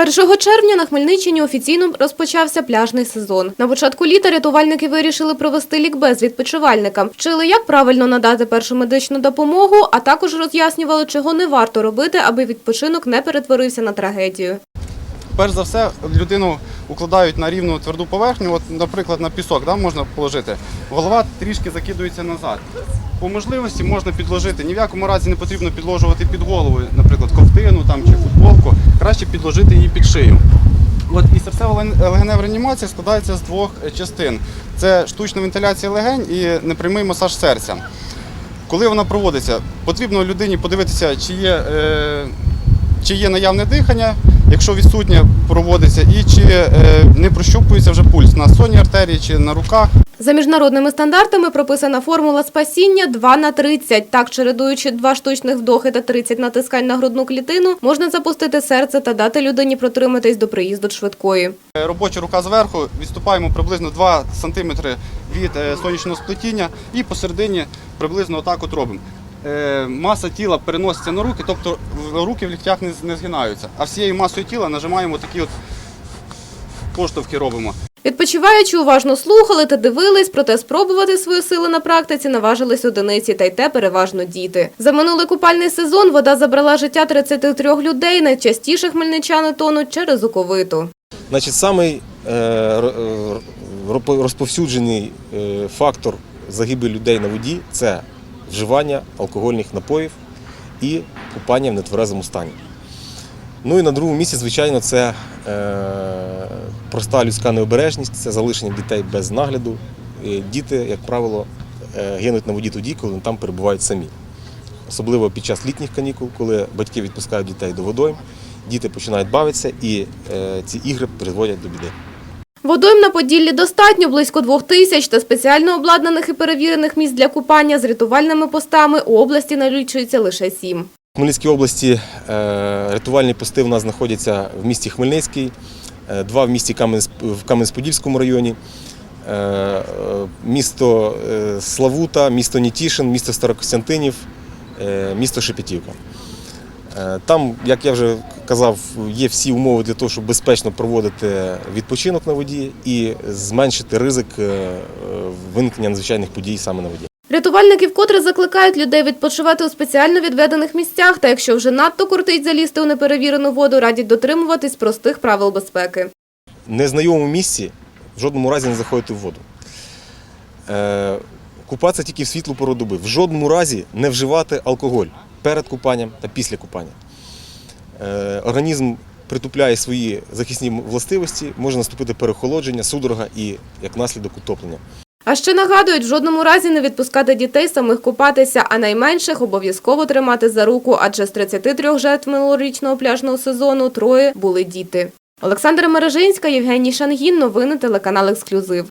1 червня на Хмельниччині офіційно розпочався пляжний сезон. На початку літа рятувальники вирішили провести лікбез відпочивальникам. Вчили, як правильно надати першу медичну допомогу, а також роз'яснювали, чого не варто робити, аби відпочинок не перетворився на трагедію. Перш за все, людину укладають на рівну тверду поверхню, от, наприклад, на пісок да, можна положити. Голова трішки закидується назад. По можливості можна підложити. Ні в якому разі не потрібно підложувати під голову, наприклад, ковтину там, чи футболку. Краще підложити її під шию. От і серцева легенева реанімація складається з двох е, частин: це штучна вентиляція легень і непрямий масаж серця. Коли вона проводиться, потрібно людині подивитися, чи є, е, чи є наявне дихання, якщо відсутнє, проводиться, і чи е, не прощупується вже пульс на сонній артерії чи на руках. За міжнародними стандартами прописана формула спасіння 2 на 30. Так, чередуючи два штучних вдохи та 30 натискань на грудну клітину, можна запустити серце та дати людині протриматись до приїзду швидкої. Е, Робоча рука зверху, відступаємо приблизно 2 см від е, сонячного сплетіння і посередині приблизно отак от робимо. Е, Маса тіла переноситься на руки, тобто руки в ліктях не, не згинаються. А всією масою тіла нажимаємо такі от поштовхи робимо. Відпочиваючи, уважно слухали та дивились, проте спробувати свої сили на практиці наважились одиниці, та й те переважно діти. За минулий купальний сезон вода забрала життя 33 людей. Найчастіше хмельничани тонуть через оковиту. Значить, самий е, е, ро- розповсюджений фактор загибелі людей на воді це вживання алкогольних напоїв і купання в нетверезому стані. Ну і на другому місці, звичайно, це е, проста людська необережність, це залишення дітей без нагляду. Діти, як правило, е, гинуть на воді тоді, коли вони там перебувають самі. Особливо під час літніх канікул, коли батьки відпускають дітей до водойм, діти починають бавитися і е, ці ігри призводять до біди. Водойм на Поділлі достатньо близько двох тисяч та спеціально обладнаних і перевірених місць для купання з рятувальними постами у області налічується лише сім. В Хмельницькій області е, рятувальні пости в нас знаходяться в місті Хмельницький, е, два в місті в Кам'янець-Подільському районі, е, місто Славута, місто Нітішин, місто Старокостянтинів, місто Шепетівка. Там, як я вже казав, є всі умови для того, щоб безпечно проводити відпочинок на воді і зменшити ризик е, виникнення надзвичайних подій саме на воді. Рятувальники вкотре закликають людей відпочивати у спеціально відведених місцях, та якщо вже надто кортить залізти у неперевірену воду, радять дотримуватись простих правил безпеки. В незнайомому місці в жодному разі не заходити в воду. Е, купатися тільки в світлу пору доби. В жодному разі не вживати алкоголь перед купанням та після купання. Е, організм притупляє свої захисні властивості, може наступити перехолодження, судорога і як наслідок утоплення. А ще нагадують, в жодному разі не відпускати дітей самих купатися, а найменших обов'язково тримати за руку, адже з 33 жертв минулорічного пляжного сезону троє були діти. Олександра Мережинська, Євгеній Шангін. Новини телеканал Ексклюзив.